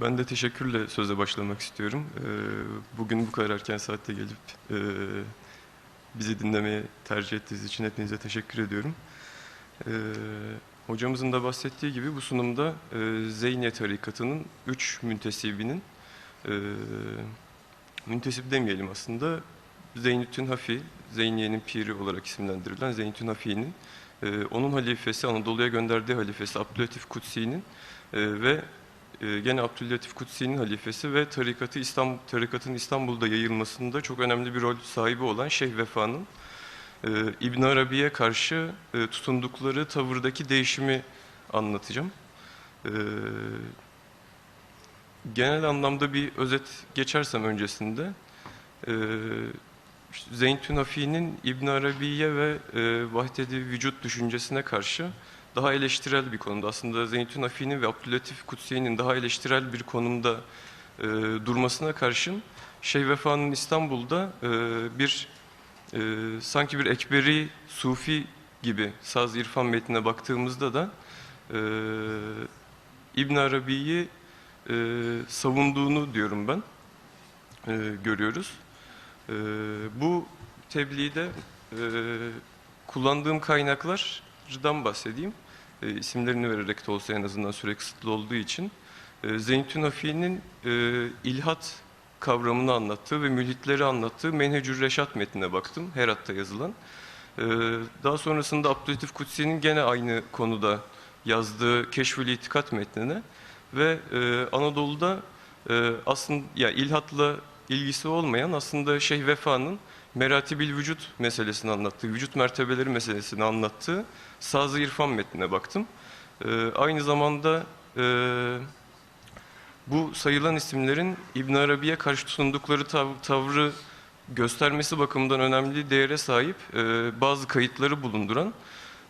Ben de teşekkürle söze başlamak istiyorum. Ee, Bugün bu kadar erken saatte gelip e, bizi dinlemeye tercih ettiğiniz için hepinize teşekkür ediyorum. Ee, Hocamızın da bahsettiği gibi bu sunumda e, Zeyniye tarikatının üç müntesibinin, e, müntesip demeyelim aslında, Zeynüttün Hafi, Zeyniye'nin piri olarak isimlendirilen Zeynüttün Hafi'nin, onun halifesi, Anadolu'ya gönderdiği halifesi Abdülatif Kutsi'nin ve gene Abdüllatif Kutsi'nin halifesi ve tarikatı İstanbul, tarikatın İstanbul'da yayılmasında çok önemli bir rol sahibi olan Şeyh Vefa'nın e, İbn Arabi'ye karşı e, tutundukları tavırdaki değişimi anlatacağım. E, genel anlamda bir özet geçersem öncesinde e, işte Zeyntün Hafi'nin İbn Arabi'ye ve e, vahdedi vücut düşüncesine karşı daha eleştirel bir konumda. Aslında Zeyntün Hafi'nin ve Abdülatif Kutsi'nin daha eleştirel bir konumda e, durmasına karşın Şeyh Vefa'nın İstanbul'da e, bir e, sanki bir ekberi sufi gibi saz irfan metnine baktığımızda da e, İbn Arabi'yi e, savunduğunu diyorum ben e, görüyoruz. E, bu tebliğde e, kullandığım kaynaklardan bahsedeyim. E, isimlerini vererek de olsa en azından süre kısıtlı olduğu için. E, Zeyntün Hafi'nin e, ilhat kavramını anlattığı ve mülhitleri anlattığı Menhecür Reşat metnine baktım. Herat'ta yazılan. E, daha sonrasında Abdülatif Kutsi'nin gene aynı konuda yazdığı Keşfül İtikat metnine ve e, Anadolu'da e, aslında ya ilhatla ilgisi olmayan aslında Şeyh Vefa'nın meratibil vücut meselesini anlattığı, vücut mertebeleri meselesini anlattığı Saz-ı İrfan metnine baktım. Ee, aynı zamanda e, bu sayılan isimlerin İbn Arabi'ye karşı tutundukları tav- tavrı göstermesi bakımından önemli değere sahip e, bazı kayıtları bulunduran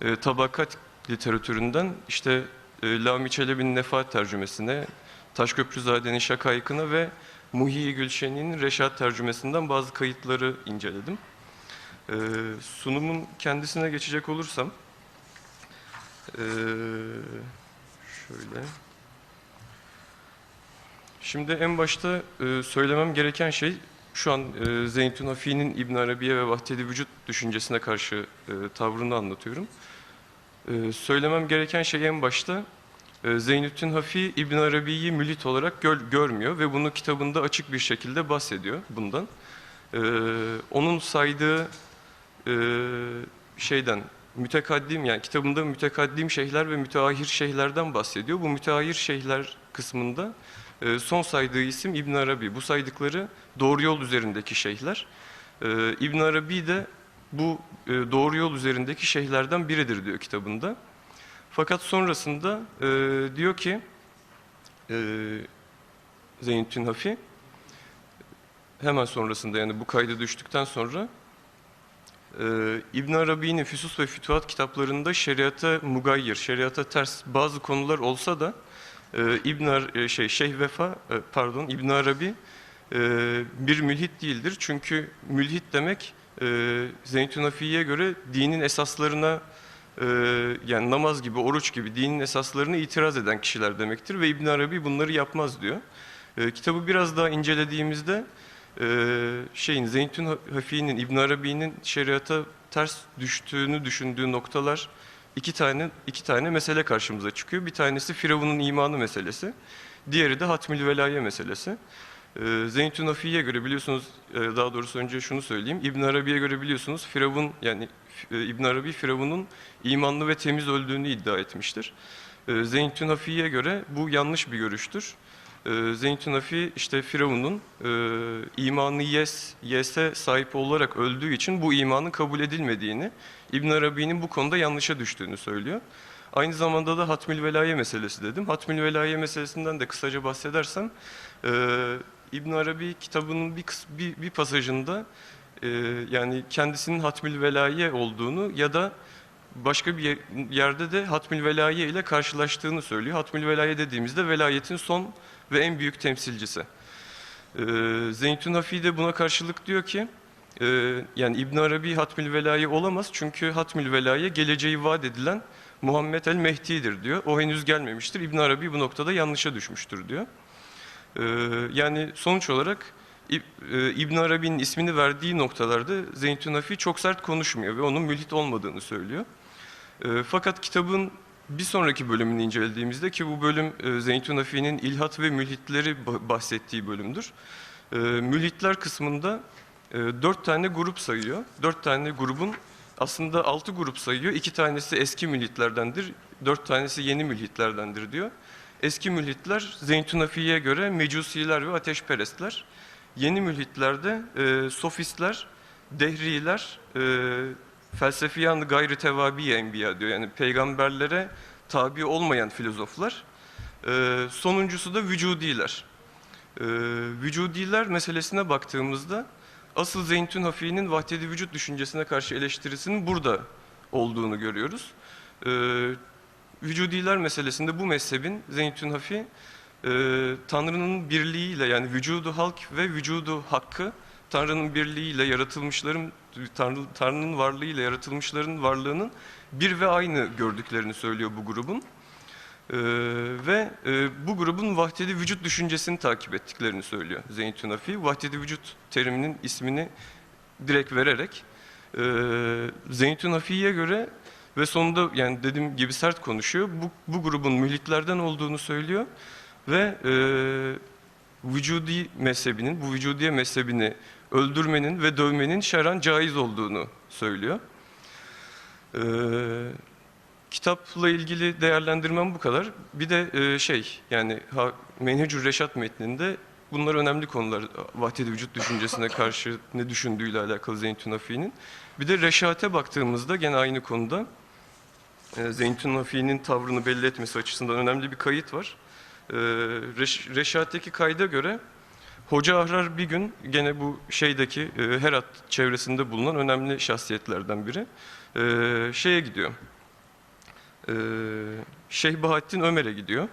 e, tabakat literatüründen işte e, Lami Çelebi'nin Nefahat tercümesine, Taşköprüzade'nin Şakayık'ına ve Muhi Gülşen'in Reşat tercümesinden bazı kayıtları inceledim. Ee, sunumun kendisine geçecek olursam, ee, şöyle. Şimdi en başta e, söylemem gereken şey, şu an e, Zeyntun Hafi'nin İbn Arabi'ye ve Vahdedi Vücut düşüncesine karşı e, tavrını anlatıyorum. E, söylemem gereken şey en başta, Zeynüddin Hafi İbn Arabi'yi mülit olarak gör- görmüyor ve bunu kitabında açık bir şekilde bahsediyor bundan. E, onun saydığı e, şeyden mütekaddim yani kitabında mütekaddim şeyhler ve müteahhir şeyhlerden bahsediyor. Bu müteahhir şeyhler kısmında e, son saydığı isim İbn Arabi. Bu saydıkları doğru yol üzerindeki şeyhler. E, İbn Arabi de bu e, doğru yol üzerindeki şeyhlerden biridir diyor kitabında. Fakat sonrasında e, diyor ki e, Zeynettin Hafi hemen sonrasında yani bu kayda düştükten sonra e, İbn Arabi'nin Füsus ve Fütuhat kitaplarında şeriata mugayyir, şeriata ters bazı konular olsa da e, İbn Ar- e, şey Şeyh Vefa e, pardon İbn Arabi e, bir mülhit değildir. Çünkü mülhit demek e, Zeynettin Hafi'ye göre dinin esaslarına e, yani namaz gibi, oruç gibi dinin esaslarını itiraz eden kişiler demektir ve İbn Arabi bunları yapmaz diyor. E, kitabı biraz daha incelediğimizde e, şeyin Zeyntun Hafi'nin İbn Arabi'nin şeriata ters düştüğünü düşündüğü noktalar iki tane iki tane mesele karşımıza çıkıyor. Bir tanesi Firavun'un imanı meselesi. Diğeri de Hatmül Velaye meselesi. Ee, Zeyntun Hafi'ye göre biliyorsunuz, e, daha doğrusu önce şunu söyleyeyim. İbn Arabi'ye göre biliyorsunuz Firavun yani e, İbn Arabi Firavun'un imanlı ve temiz öldüğünü iddia etmiştir. Ee, Zeyntun Hafi'ye göre bu yanlış bir görüştür. Ee, Zeyntun Hafi işte Firavun'un e, imanı yes, yes'e sahip olarak öldüğü için bu imanın kabul edilmediğini, İbn Arabi'nin bu konuda yanlışa düştüğünü söylüyor. Aynı zamanda da Hatmül Velaye meselesi dedim. Hatmül Velaye meselesinden de kısaca bahsedersem, e, İbn Arabi kitabının bir, bir, bir pasajında e, yani kendisinin Hatmül Velaye olduğunu ya da başka bir ye- yerde de Hatmül Velaye ile karşılaştığını söylüyor. Hatmül Velaye dediğimizde velayetin son ve en büyük temsilcisi. Ee, Zeyntun Hafi de buna karşılık diyor ki, e, yani İbn Arabi Hatmül Velaye olamaz çünkü Hatmül Velaye geleceği vaat edilen Muhammed el Mehdi'dir diyor. O henüz gelmemiştir. İbn Arabi bu noktada yanlışa düşmüştür diyor. Ee, yani sonuç olarak e, İbn Arabi'nin ismini verdiği noktalarda Zeytun Hafi çok sert konuşmuyor ve onun mülhit olmadığını söylüyor. E, fakat kitabın bir sonraki bölümünü incelediğimizde ki bu bölüm e, Zeytun Hafi'nin ilhat ve mülhitleri ba- bahsettiği bölümdür. E, mülhitler kısmında e, dört tane grup sayıyor. Dört tane grubun aslında altı grup sayıyor. İki tanesi eski mülhitlerdendir, dört tanesi yeni mülhitlerdendir diyor. Eski mülhitler Zeytun Hafi'ye göre mecusiler ve ateşperestler. Yeni mülhitlerde e, sofistler, dehriler, e, felsefiyan gayri tevabi enbiya diyor. Yani peygamberlere tabi olmayan filozoflar. E, sonuncusu da vücudiler. E, vücudiler meselesine baktığımızda asıl Zeyntun Hafi'nin vahdedi vücut düşüncesine karşı eleştirisinin burada olduğunu görüyoruz. E, vücudiler meselesinde bu mezhebin Zeyntun Hafi e, Tanrı'nın birliğiyle yani vücudu halk ve vücudu hakkı Tanrı'nın birliğiyle yaratılmışların Tanrı, Tanrı'nın varlığıyla yaratılmışların varlığının bir ve aynı gördüklerini söylüyor bu grubun. Ee, ve e, bu grubun vahdedi vücut düşüncesini takip ettiklerini söylüyor Zeytun Hafi. Vahdedi vücut teriminin ismini direkt vererek e, Zeytun Hafi'ye göre ve sonunda yani dediğim gibi sert konuşuyor. Bu, bu grubun mülhitlerden olduğunu söylüyor ve e, vücudi mezhebinin, bu vücudiye mezhebini öldürmenin ve dövmenin şer'an caiz olduğunu söylüyor. Ee, kitapla ilgili değerlendirmem bu kadar. Bir de e, şey yani ha, Menhecür Reşat metninde bunlar önemli konular. Vahdedi vücut düşüncesine karşı ne düşündüğüyle alakalı Zeytun Hafi'nin. Bir de Reşat'e baktığımızda gene aynı konuda e, Zeytun Hafi'nin tavrını belli etmesi açısından önemli bir kayıt var. E, Reş, Reşat'teki kayda göre Hoca Ahrar bir gün gene bu şeydeki e, Herat çevresinde bulunan önemli şahsiyetlerden biri e, şeye gidiyor. E, Şeyh Bahattin Ömer'e gidiyor.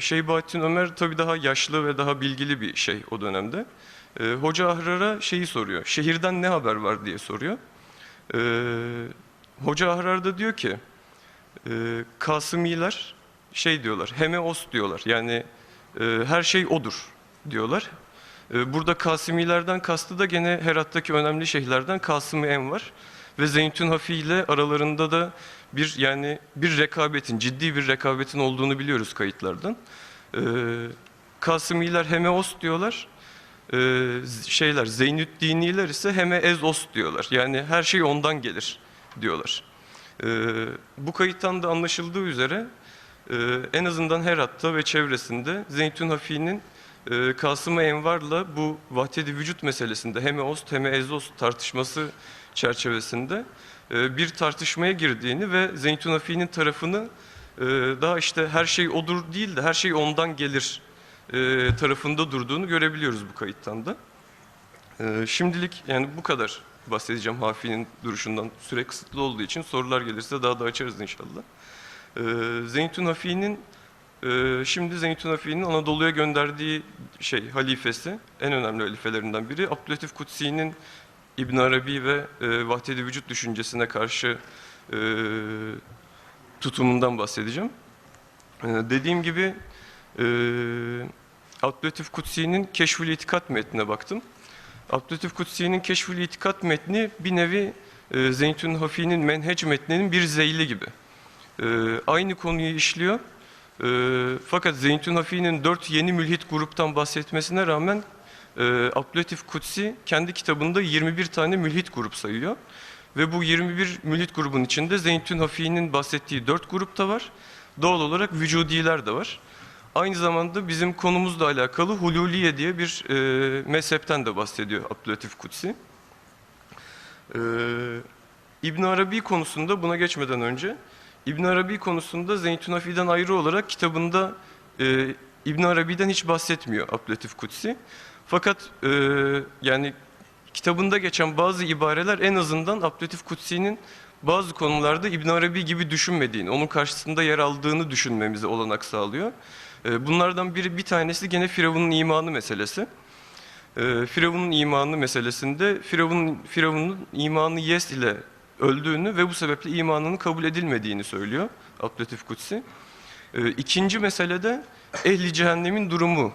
Şeyh Bahattin Ömer tabii daha yaşlı ve daha bilgili bir şey o dönemde. Hoca Ahrar'a şeyi soruyor. Şehirden ne haber var diye soruyor. Hoca Ahrar da diyor ki e, Kasımiler şey diyorlar. Hemeos diyorlar. Yani e, her şey odur diyorlar. E, Burada Kasimilerden kastı da gene Herat'taki önemli şeyhlerden Kasım-ı Envar ve Zeytun Hafi ile aralarında da bir yani bir rekabetin, ciddi bir rekabetin olduğunu biliyoruz kayıtlardan. E, Kasimiler Hemeos diyorlar. E, şeyler Zeynüddiniler ise Heme Ezos diyorlar. Yani her şey ondan gelir diyorlar. E, bu kayıttan da anlaşıldığı üzere e, en azından Herat'ta ve çevresinde Zeytun Hafi'nin e, Kasım-ı Envar'la bu vahdedi vücut meselesinde hem Ost hem Ezos tartışması çerçevesinde e, bir tartışmaya girdiğini ve Zeytun Hafi'nin tarafını daha işte her şey odur değil de her şey ondan gelir tarafında durduğunu görebiliyoruz bu kayıttan da. Şimdilik yani bu kadar bahsedeceğim Hafi'nin duruşundan. Süre kısıtlı olduğu için sorular gelirse daha da açarız inşallah. E, Zeytun Hafi'nin ee, Şimdi Zeytun Hafi'nin Anadolu'ya gönderdiği şey halifesi, en önemli halifelerinden biri Abdülatif Kutsi'nin İbn Arabi ve e, vahdedi vücut düşüncesine karşı e, tutumundan bahsedeceğim. E, dediğim gibi e, Abdülatif Kutsi'nin Keşfül İtikat metnine baktım. Abdülatif Kutsi'nin Keşfül İtikat metni bir nevi e, Zeytun Hafi'nin Menhec metninin bir zeyli gibi. E, aynı konuyu işliyor. E, fakat Zeytun Hafi'nin dört yeni mülhit gruptan bahsetmesine rağmen e, Abdülatif Kutsi kendi kitabında 21 tane mülhit grup sayıyor. Ve bu 21 mülhit grubun içinde Zeytun Hafi'nin bahsettiği dört grup da var. Doğal olarak vücudiler de var. Aynı zamanda bizim konumuzla alakalı Hululiye diye bir e, mezhepten de bahsediyor Abdülatif Kutsi. E, İbn Arabi konusunda buna geçmeden önce İbn Arabi konusunda Zeytun Hafi'den ayrı olarak kitabında e, İbn Arabi'den hiç bahsetmiyor Abdülatif Kutsi. Fakat e, yani kitabında geçen bazı ibareler en azından Abdülatif Kutsi'nin bazı konularda İbn Arabi gibi düşünmediğini, onun karşısında yer aldığını düşünmemize olanak sağlıyor. E, bunlardan biri bir tanesi gene Firavun'un imanı meselesi. E, Firavun'un imanı meselesinde Firavun'un Firavun'un imanı yes ile öldüğünü ve bu sebeple imanının kabul edilmediğini söylüyor Abdülatif Kutsi. E, ikinci mesele de ehli cehennemin durumu.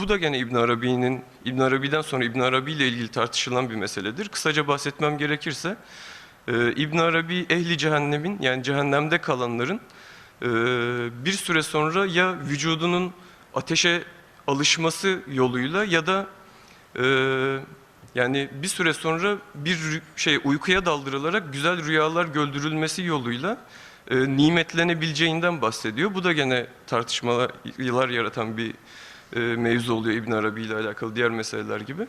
Bu da gene İbn Arabi'nin İbn Arabi'den sonra İbn Arabi ile ilgili tartışılan bir meseledir. Kısaca bahsetmem gerekirse İbn Arabi ehli cehennemin yani cehennemde kalanların e, bir süre sonra ya vücudunun ateşe alışması yoluyla ya da e, yani bir süre sonra bir şey uykuya daldırılarak güzel rüyalar gördürülmesi yoluyla e, nimetlenebileceğinden bahsediyor. Bu da gene tartışmalar yaratan bir e, mevzu oluyor İbn Arabi ile alakalı diğer meseleler gibi.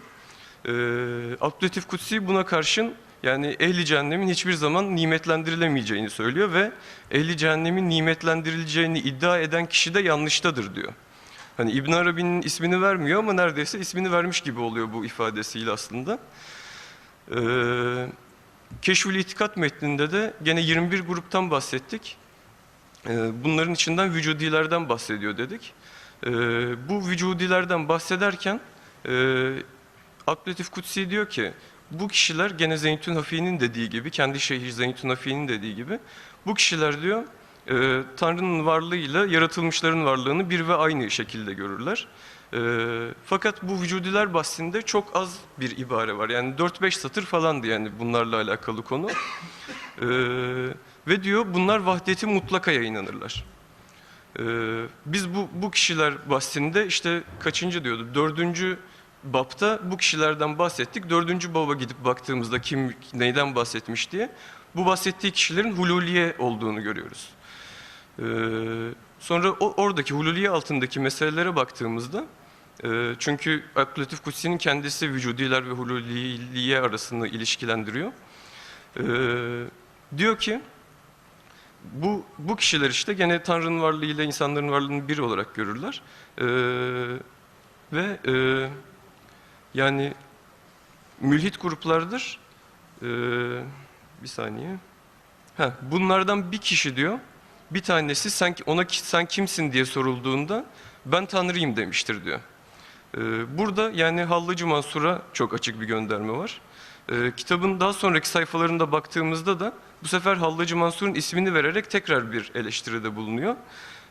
E, Kutsi buna karşın yani ehli cehennemin hiçbir zaman nimetlendirilemeyeceğini söylüyor ve ehli cehennemin nimetlendirileceğini iddia eden kişi de yanlıştadır diyor. Hani İbn Arabi'nin ismini vermiyor ama neredeyse ismini vermiş gibi oluyor bu ifadesiyle aslında. Ee, Keşfül İtikat metninde de gene 21 gruptan bahsettik. Ee, bunların içinden vücudilerden bahsediyor dedik. Ee, bu vücudilerden bahsederken e, Abdülatif Kutsi diyor ki bu kişiler gene Zeytun Hafi'nin dediği gibi, kendi şeyhi Zeytun Hafi'nin dediği gibi bu kişiler diyor e, Tanrı'nın varlığıyla yaratılmışların varlığını bir ve aynı şekilde görürler. E, fakat bu vücudiler bahsinde çok az bir ibare var. Yani 4-5 satır falandı yani bunlarla alakalı konu. E, ve diyor bunlar vahdeti mutlakaya inanırlar. Ee, biz bu, bu kişiler bahsinde işte kaçıncı diyordu? Dördüncü bapta bu kişilerden bahsettik. Dördüncü baba gidip baktığımızda kim neyden bahsetmiş diye bu bahsettiği kişilerin hululiye olduğunu görüyoruz. Ee, sonra o, oradaki hululiye altındaki meselelere baktığımızda e, çünkü Abdülatif Kutsi'nin kendisi vücudiler ve hululiliye arasını ilişkilendiriyor. Ee, diyor ki bu bu kişiler işte gene Tanrı'nın varlığı ile insanların varlığını bir olarak görürler. Ee, ve e, yani mülhit gruplardır. Ee, bir saniye. Ha, bunlardan bir kişi diyor. Bir tanesi sen ona sen kimsin diye sorulduğunda ben Tanrıyım demiştir diyor. Ee, burada yani Hallacı Mansur'a çok açık bir gönderme var. Ee, kitabın daha sonraki sayfalarında baktığımızda da bu sefer Hallacı Mansur'un ismini vererek tekrar bir eleştiride bulunuyor.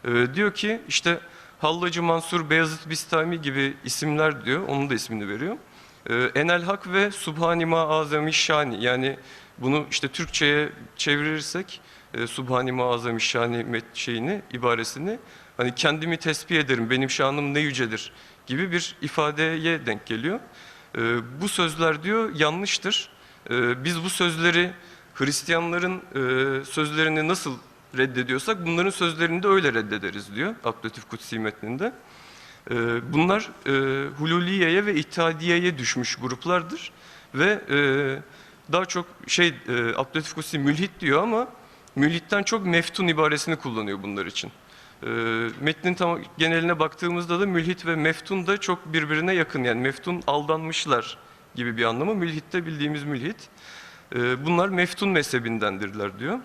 Ee, diyor ki işte Hallacı Mansur, Beyazıt Bistami gibi isimler diyor, onun da ismini veriyor. Ee, Enel Hak ve Subhanima Azami Şani yani bunu işte Türkçe'ye çevirirsek e, Subhanima Azami Şani şeyini, ibaresini hani kendimi tesbih ederim, benim şanım ne yücedir gibi bir ifadeye denk geliyor. Ee, bu sözler diyor yanlıştır. Ee, biz bu sözleri Hristiyanların e, sözlerini nasıl reddediyorsak bunların sözlerini de öyle reddederiz diyor Abdülatif Kutsi metninde. Ee, bunlar e, Hululiyeye ve İttihadiye'ye düşmüş gruplardır ve e, daha çok şey e, Abdülatif Kutsi mülhit diyor ama mülhitten çok meftun ibaresini kullanıyor bunlar için. E, metnin tam geneline baktığımızda da mülhit ve meftun da çok birbirine yakın. Yani meftun aldanmışlar gibi bir anlamı. Mülhit de bildiğimiz mülhit. E, bunlar meftun mezhebindendirler diyor.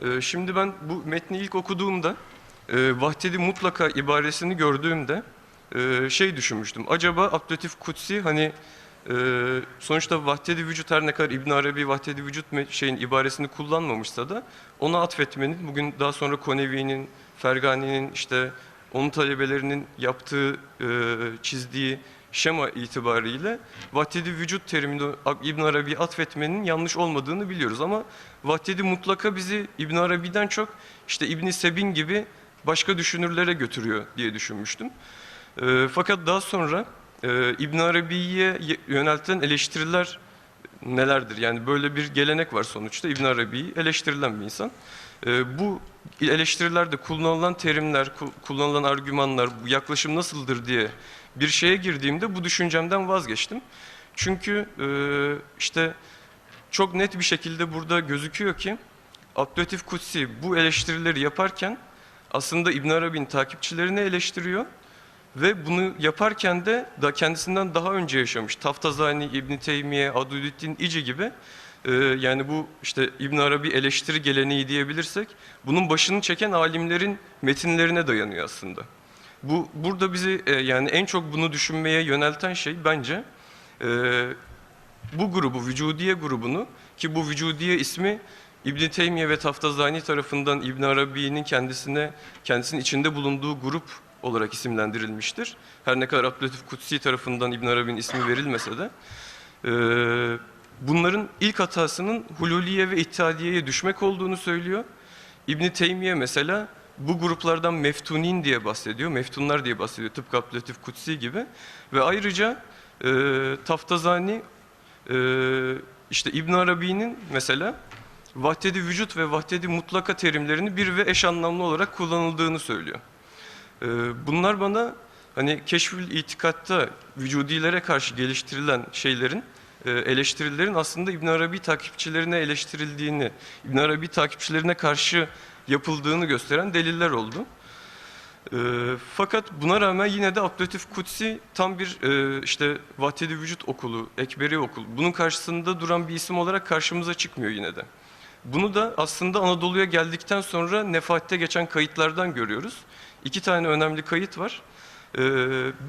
E, şimdi ben bu metni ilk okuduğumda e, vahdedi mutlaka ibaresini gördüğümde e, şey düşünmüştüm. Acaba Abdülatif Kutsi hani e, sonuçta vahdedi vücut her ne kadar İbn Arabi vahdedi vücut şeyin ibaresini kullanmamışsa da ona atfetmenin bugün daha sonra Konevi'nin, Fergani'nin işte onun talebelerinin yaptığı, e, çizdiği şema itibariyle vahdedi vücut terimini İbn Arabi'ye atfetmenin yanlış olmadığını biliyoruz ama vahdedi mutlaka bizi İbn Arabi'den çok işte İbn Sebin gibi başka düşünürlere götürüyor diye düşünmüştüm. E, fakat daha sonra e, İbn Arabi'ye ye- yöneltilen eleştiriler nelerdir? Yani böyle bir gelenek var sonuçta. İbn Arabi'yi eleştirilen bir insan. E, bu eleştirilerde kullanılan terimler, ku- kullanılan argümanlar, bu yaklaşım nasıldır diye bir şeye girdiğimde bu düşüncemden vazgeçtim. Çünkü e, işte çok net bir şekilde burada gözüküyor ki Abdülatif Kutsi bu eleştirileri yaparken aslında İbn Arabi'nin takipçilerini eleştiriyor ve bunu yaparken de da kendisinden daha önce yaşamış Taftazani, İbn Teymiye, Adudüddin İci gibi e, yani bu işte İbn Arabi eleştiri geleneği diyebilirsek bunun başını çeken alimlerin metinlerine dayanıyor aslında. Bu burada bizi e, yani en çok bunu düşünmeye yönelten şey bence e, bu grubu, vücudiye grubunu ki bu vücudiye ismi İbn Teymiye ve Taftazani tarafından İbn Arabi'nin kendisine kendisinin içinde bulunduğu grup olarak isimlendirilmiştir. Her ne kadar Abdülhatif Kutsi tarafından İbn Arabi'nin ismi verilmese de e, bunların ilk hatasının hululiye ve ittihadiyeye düşmek olduğunu söylüyor. İbn Teymiye mesela bu gruplardan meftunin diye bahsediyor, meftunlar diye bahsediyor tıpkı Abdülhatif Kutsi gibi ve ayrıca e, Taftazani e, işte İbn Arabi'nin mesela vahdedi vücut ve vahdedi mutlaka terimlerini bir ve eş anlamlı olarak kullanıldığını söylüyor. E, bunlar bana hani keşfül itikatta vücudilere karşı geliştirilen şeylerin e, eleştirilerin aslında İbn Arabi takipçilerine eleştirildiğini, İbn Arabi takipçilerine karşı yapıldığını gösteren deliller oldu. E, fakat buna rağmen yine de Abdülhatif Kutsi tam bir e, işte Vahdedi Vücut Okulu, Ekberi Okul. Bunun karşısında duran bir isim olarak karşımıza çıkmıyor yine de. Bunu da aslında Anadolu'ya geldikten sonra Nefat'te geçen kayıtlardan görüyoruz. İki tane önemli kayıt var. Ee,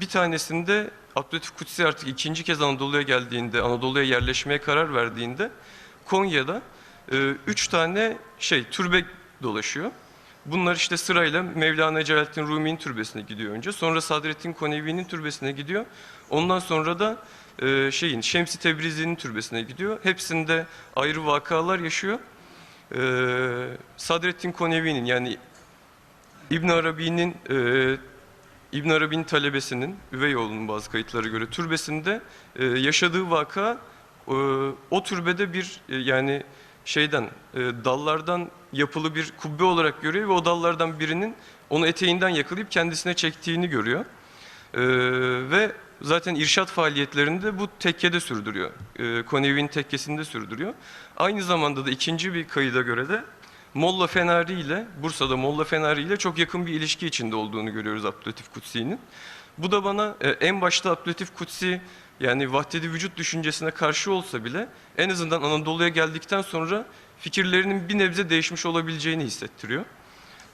bir tanesinde Abdülhatif Kutsi artık ikinci kez Anadolu'ya geldiğinde, Anadolu'ya yerleşmeye karar verdiğinde Konya'da e, üç tane şey türbe dolaşıyor. Bunlar işte sırayla Mevlana Celaleddin Rumi'nin türbesine gidiyor önce. Sonra Sadrettin Konevi'nin türbesine gidiyor. Ondan sonra da e, şeyin Şemsi Tebrizi'nin türbesine gidiyor. Hepsinde ayrı vakalar yaşıyor. E, Sadrettin Konevi'nin yani İbn Arabi'nin e, İbn Arabi'nin talebesinin üvey oğlunun bazı kayıtlara göre türbesinde e, yaşadığı vaka e, o türbede bir e, yani şeyden e, dallardan yapılı bir kubbe olarak görüyor ve o dallardan birinin onu eteğinden yakalayıp kendisine çektiğini görüyor. E, ve zaten irşat faaliyetlerini de bu tekkede sürdürüyor. E, Konevi'nin tekkesinde sürdürüyor. Aynı zamanda da ikinci bir kayıda göre de Molla Fenari ile Bursa'da Molla Fenari ile çok yakın bir ilişki içinde olduğunu görüyoruz Abdülhatif Kutsi'nin. Bu da bana e, en başta Abdülhatif Kutsi yani vahdedi vücut düşüncesine karşı olsa bile en azından Anadolu'ya geldikten sonra fikirlerinin bir nebze değişmiş olabileceğini hissettiriyor.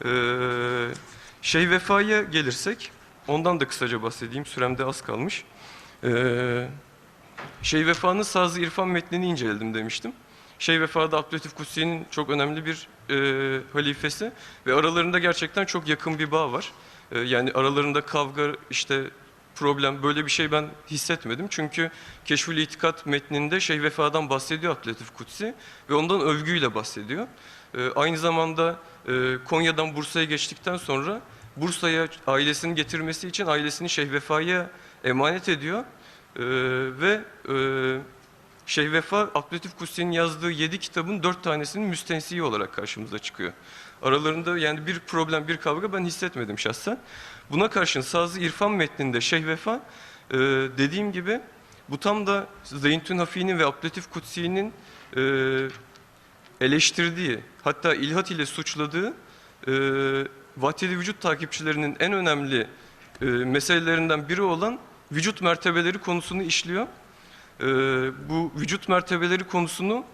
Ee, şey Vefa'ya gelirsek ondan da kısaca bahsedeyim süremde az kalmış. Ee, şey Vefa'nın Sazı İrfan metnini inceledim demiştim. Şey Vefa'da Abdülhatif Kutsi'nin çok önemli bir e, halifesi ve aralarında gerçekten çok yakın bir bağ var. E, yani aralarında kavga, işte problem böyle bir şey ben hissetmedim. Çünkü Keşfül İtikat metninde Şeyh Vefa'dan bahsediyor Abdülhatif Kutsi ve ondan övgüyle bahsediyor. E, aynı zamanda e, Konya'dan Bursa'ya geçtikten sonra Bursa'ya ailesini getirmesi için ailesini Şeyh Vefa'ya emanet ediyor. E, ve e, Şeyh Vefa, Abdülhatif Kutsi'nin yazdığı yedi kitabın dört tanesinin müstensiyi olarak karşımıza çıkıyor. Aralarında yani bir problem, bir kavga ben hissetmedim şahsen. Buna karşın Sazı İrfan metninde Şeyh Vefa, e, dediğim gibi bu tam da Zeyntün Hafi'nin ve Abdülhatif Kutsi'nin e, eleştirdiği, hatta ilhat ile suçladığı e, vahdedi vücut takipçilerinin en önemli e, meselelerinden biri olan vücut mertebeleri konusunu işliyor. Ee, bu vücut mertebeleri konusunu e,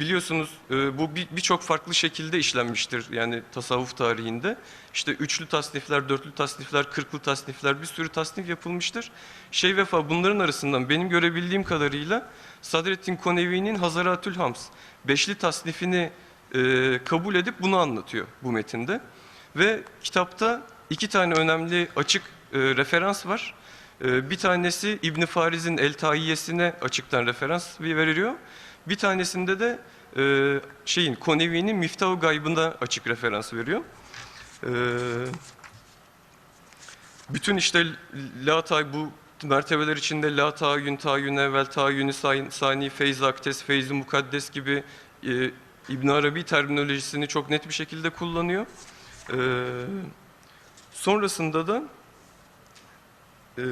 biliyorsunuz e, bu bir- birçok farklı şekilde işlenmiştir yani tasavvuf tarihinde. İşte üçlü tasnifler, dörtlü tasnifler, kırklı tasnifler bir sürü tasnif yapılmıştır. Şey vefa bunların arasından benim görebildiğim kadarıyla Sadrettin Konevi'nin Hazaratül Hams beşli tasnifini e, kabul edip bunu anlatıyor bu metinde. Ve kitapta iki tane önemli açık e, referans var. Ee, Bir tanesi İbn Fariz'in El Tahiyyesine açıktan referans veriyor. Bir tanesinde de e, şeyin Konevi'nin Miftah-ı Gaybı'na açık referans veriyor. Ee, Bütün işte la ta bu mertebeler içinde la tayyün, tayyün evvel, tayyün sani, feyz aktes, feyz mukaddes gibi e, İbn Arabi terminolojisini çok net bir şekilde kullanıyor. Ee, sonrasında da e,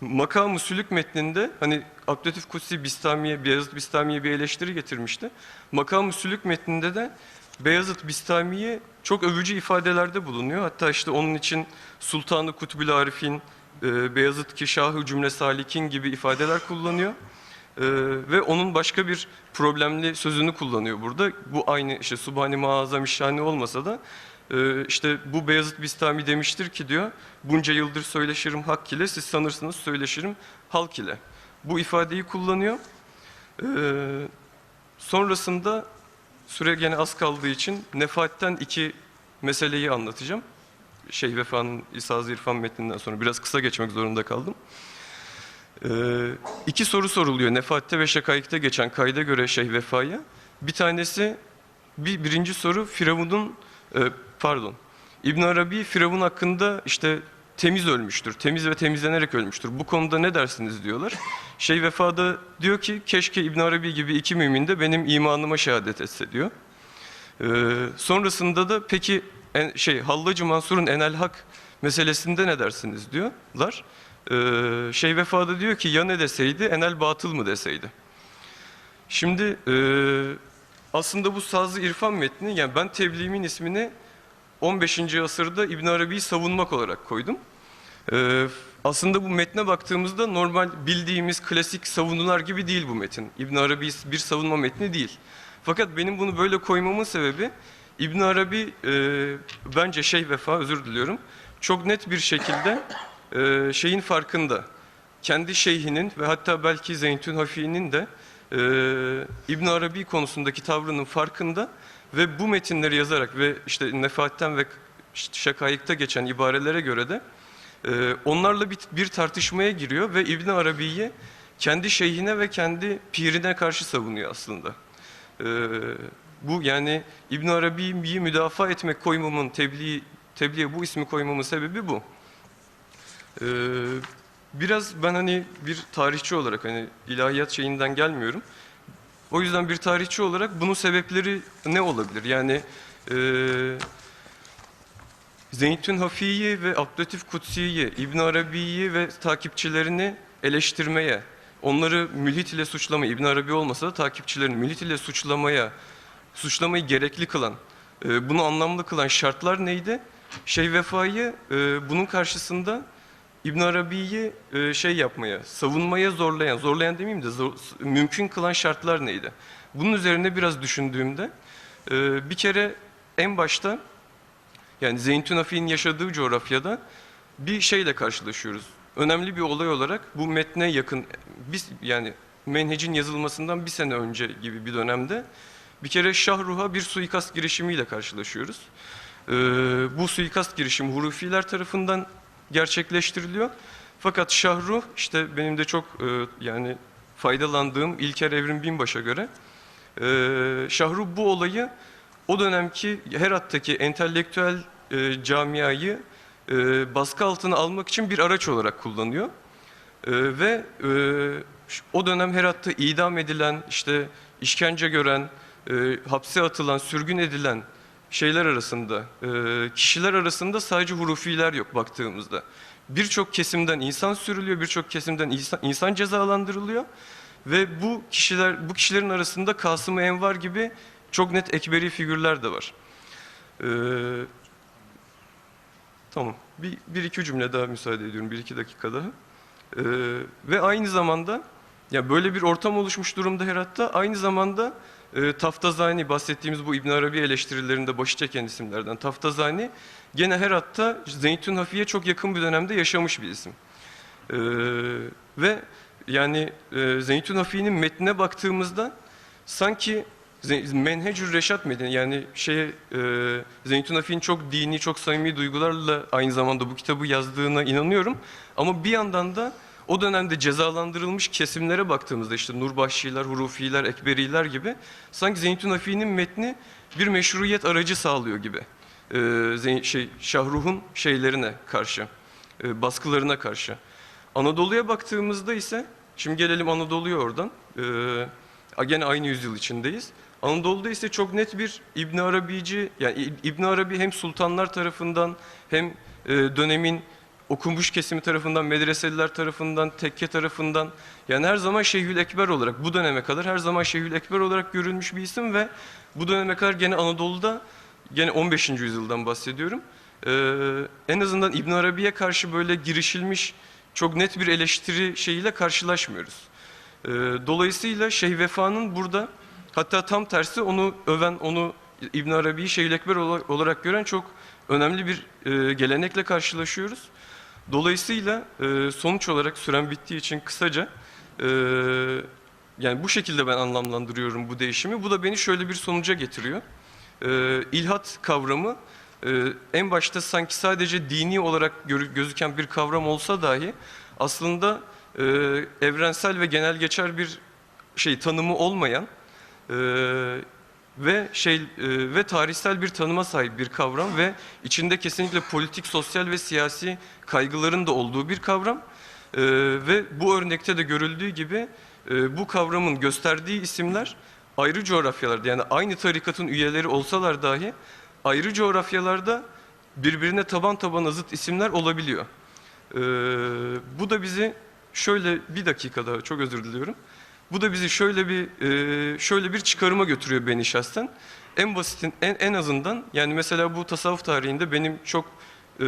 Makam-ı Sülük metninde hani Abdülhatif Kutsi Bistami'ye, Beyazıt Bistami'ye bir eleştiri getirmişti. Makam-ı Sülük metninde de Beyazıt Bistami'ye çok övücü ifadelerde bulunuyor. Hatta işte onun için Sultanı Kutbül Arif'in, e, Beyazıt ki Şahı Cümle Salikin gibi ifadeler kullanıyor. E, ve onun başka bir problemli sözünü kullanıyor burada. Bu aynı işte Subhani Muazzam İşhani olmasa da ee, işte bu Beyazıt Bistami demiştir ki diyor, bunca yıldır söyleşirim hak ile, siz sanırsınız söyleşirim halk ile. Bu ifadeyi kullanıyor. Ee, sonrasında süre gene az kaldığı için Nefahat'ten iki meseleyi anlatacağım. Şeyh Vefa'nın İsa-ı İrfan metninden sonra biraz kısa geçmek zorunda kaldım. Ee, iki soru soruluyor Nefahat'te ve Şakayık'ta geçen kayda göre Şeyh Vefa'ya. Bir tanesi, bir, birinci soru Firavun'un, e, pardon, İbn Arabi Firavun hakkında işte temiz ölmüştür, temiz ve temizlenerek ölmüştür. Bu konuda ne dersiniz diyorlar. Şeyh Vefa'da diyor ki keşke İbn Arabi gibi iki mümin de benim imanıma şehadet etse diyor. Ee, sonrasında da peki en, şey Hallacı Mansur'un Enel Hak meselesinde ne dersiniz diyorlar. Ee, şey Vefa'da diyor ki ya ne deseydi Enel Batıl mı deseydi. Şimdi e, aslında bu Sazı İrfan metni yani ben tebliğimin ismini 15. asırda İbn Arabi'yi savunmak olarak koydum. Ee, aslında bu metne baktığımızda normal bildiğimiz klasik savunular gibi değil bu metin. İbn Arabi bir savunma metni değil. Fakat benim bunu böyle koymamın sebebi İbn Arabi e, bence şey vefa özür diliyorum. Çok net bir şekilde e, şeyin farkında. Kendi şeyhinin ve hatta belki Zeyntün Hafi'nin de e, İbn Arabi konusundaki tavrının farkında ve bu metinleri yazarak ve işte Nefahat'ten ve Şakayık'ta geçen ibarelere göre de ee, onlarla bir, bir tartışmaya giriyor ve İbn Arabi'yi kendi şeyhine ve kendi pirine karşı savunuyor aslında. Ee, bu yani İbn Arabi'yi müdafaa etmek koymamın tebliğ tebliğe bu ismi koymamın sebebi bu. Ee, biraz ben hani bir tarihçi olarak hani ilahiyat şeyinden gelmiyorum. O yüzden bir tarihçi olarak bunun sebepleri ne olabilir? Yani eee Zeytün Hafi'yi ve Abdülatif Kutsi'yi, İbn Arabi'yi ve takipçilerini eleştirmeye, onları mülhit ile suçlamaya, İbn Arabi olmasa da takipçilerini mülhit ile suçlamaya, suçlamayı gerekli kılan, e, bunu anlamlı kılan şartlar neydi? Şey Vefa'yı e, bunun karşısında İbn Arabi'yi e, şey yapmaya, savunmaya zorlayan, zorlayan demeyeyim de zor, mümkün kılan şartlar neydi? Bunun üzerine biraz düşündüğümde e, bir kere en başta yani Zeyntun Afi'nin yaşadığı coğrafyada bir şeyle karşılaşıyoruz. Önemli bir olay olarak bu metne yakın, biz yani menhecin yazılmasından bir sene önce gibi bir dönemde bir kere Şahruh'a bir suikast girişimiyle karşılaşıyoruz. Ee, bu suikast girişimi Hurufiler tarafından gerçekleştiriliyor. Fakat Şahruh işte benim de çok e, yani faydalandığım İlker Evrim Binbaş'a göre e, Şahruh bu olayı o dönemki Herat'taki entelektüel e, camiayı e, baskı altına almak için bir araç olarak kullanıyor. E, ve e, o dönem Herat'ta idam edilen, işte işkence gören, e, hapse atılan, sürgün edilen şeyler arasında, e, kişiler arasında sadece hurufiler yok baktığımızda. Birçok kesimden insan sürülüyor, birçok kesimden insan, cezalandırılıyor ve bu kişiler bu kişilerin arasında Kasım-ı Envar gibi çok net ekberi figürler de var. Ee, tamam. Bir, bir iki cümle daha müsaade ediyorum. Bir iki dakika daha. Ee, ve aynı zamanda ya böyle bir ortam oluşmuş durumda Herat'ta. Aynı zamanda e, Taftazani bahsettiğimiz bu İbn Arabi eleştirilerinde başı çeken isimlerden Taftazani gene Herat'ta Zeytun Hafi'ye çok yakın bir dönemde yaşamış bir isim. Ee, ve yani e, Zeytun Hafi'nin metnine baktığımızda sanki Menhecür Reşat Medeni yani şey e, Zeytun Afi'nin çok dini, çok samimi duygularla aynı zamanda bu kitabı yazdığına inanıyorum. Ama bir yandan da o dönemde cezalandırılmış kesimlere baktığımızda işte Nurbahşiler, Hurufiler, Ekberiler gibi sanki Zeytun Afi'nin metni bir meşruiyet aracı sağlıyor gibi. E, şey Şahruh'un şeylerine karşı, e, baskılarına karşı. Anadolu'ya baktığımızda ise şimdi gelelim Anadolu'ya oradan. E, gene aynı yüzyıl içindeyiz. Anadolu'da ise çok net bir İbn Arabici yani İbn Arabi hem sultanlar tarafından hem e, dönemin okumuş kesimi tarafından, medreseliler tarafından, tekke tarafından yani her zaman Şeyhül Ekber olarak bu döneme kadar her zaman Şeyhül Ekber olarak görülmüş bir isim ve bu döneme kadar gene Anadolu'da gene 15. yüzyıldan bahsediyorum. Ee, en azından İbn Arabi'ye karşı böyle girişilmiş çok net bir eleştiri şeyiyle karşılaşmıyoruz. Ee, dolayısıyla Şeyh Vefa'nın burada Hatta tam tersi onu öven, onu İbn Arabi'yi Şeyh Ekber olarak gören çok önemli bir e, gelenekle karşılaşıyoruz. Dolayısıyla e, sonuç olarak süren bittiği için kısaca e, yani bu şekilde ben anlamlandırıyorum bu değişimi. Bu da beni şöyle bir sonuca getiriyor. Ee, ilhat kavramı e, en başta sanki sadece dini olarak gözüken bir kavram olsa dahi aslında e, evrensel ve genel geçer bir şey tanımı olmayan e, ve şey e, ve tarihsel bir tanıma sahip bir kavram ve içinde kesinlikle politik, sosyal ve siyasi kaygıların da olduğu bir kavram. E, ve bu örnekte de görüldüğü gibi e, bu kavramın gösterdiği isimler ayrı coğrafyalarda yani aynı tarikatın üyeleri olsalar dahi ayrı coğrafyalarda birbirine taban tabana zıt isimler olabiliyor. Ee, bu da bizi şöyle bir dakika daha çok özür diliyorum. Bu da bizi şöyle bir e, şöyle bir çıkarıma götürüyor beni şahsen. En basitin en, en azından yani mesela bu tasavvuf tarihinde benim çok e,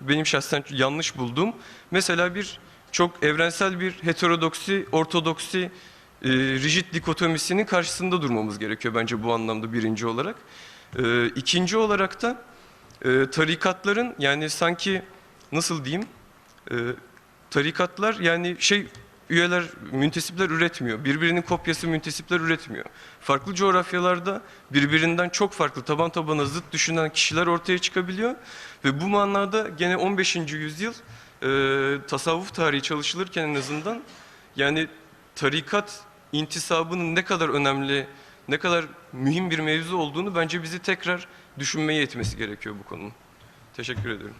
benim şahsen yanlış bulduğum mesela bir çok evrensel bir heterodoksi, ortodoksi, e, rigid dikotomisinin karşısında durmamız gerekiyor bence bu anlamda birinci olarak. E, ikinci olarak da e, tarikatların yani sanki nasıl diyeyim e, tarikatlar yani şey üyeler, müntesipler üretmiyor. Birbirinin kopyası müntesipler üretmiyor. Farklı coğrafyalarda birbirinden çok farklı taban tabana zıt düşünen kişiler ortaya çıkabiliyor. Ve bu manada gene 15. yüzyıl e, tasavvuf tarihi çalışılırken en azından yani tarikat intisabının ne kadar önemli, ne kadar mühim bir mevzu olduğunu bence bizi tekrar düşünmeye etmesi gerekiyor bu konunun. Teşekkür ediyorum.